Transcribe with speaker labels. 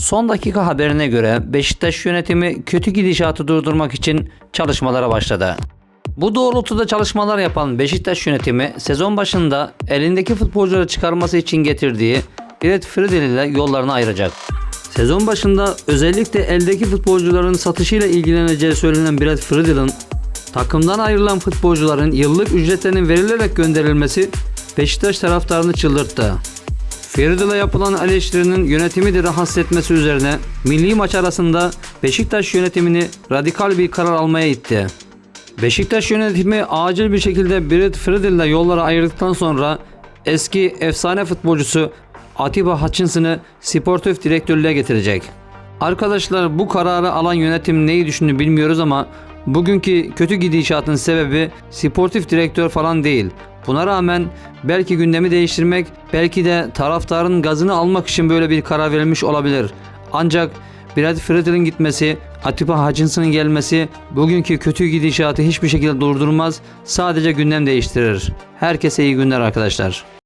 Speaker 1: Son dakika haberine göre Beşiktaş yönetimi kötü gidişatı durdurmak için çalışmalara başladı. Bu doğrultuda çalışmalar yapan Beşiktaş yönetimi sezon başında elindeki futbolcuları çıkarması için getirdiği Brett Friedel ile yollarını ayıracak. Sezon başında özellikle eldeki futbolcuların satışıyla ilgileneceği söylenen Brett Friedel'in takımdan ayrılan futbolcuların yıllık ücretlerinin verilerek gönderilmesi Beşiktaş taraftarını çıldırttı. Friedel'e yapılan eleştirinin yönetimi de rahatsız etmesi üzerine milli maç arasında Beşiktaş yönetimini radikal bir karar almaya itti. Beşiktaş yönetimi acil bir şekilde Brett Friedel'le yolları ayırdıktan sonra eski efsane futbolcusu Atiba Hutchinson'ı sportif direktörlüğe getirecek. Arkadaşlar bu kararı alan yönetim neyi düşündü bilmiyoruz ama bugünkü kötü gidişatın sebebi sportif direktör falan değil. Buna rağmen belki gündemi değiştirmek, belki de taraftarın gazını almak için böyle bir karar verilmiş olabilir. Ancak Brad Friedel'in gitmesi, Atiba Hutchinson'ın gelmesi bugünkü kötü gidişatı hiçbir şekilde durdurmaz, sadece gündem değiştirir. Herkese iyi günler arkadaşlar.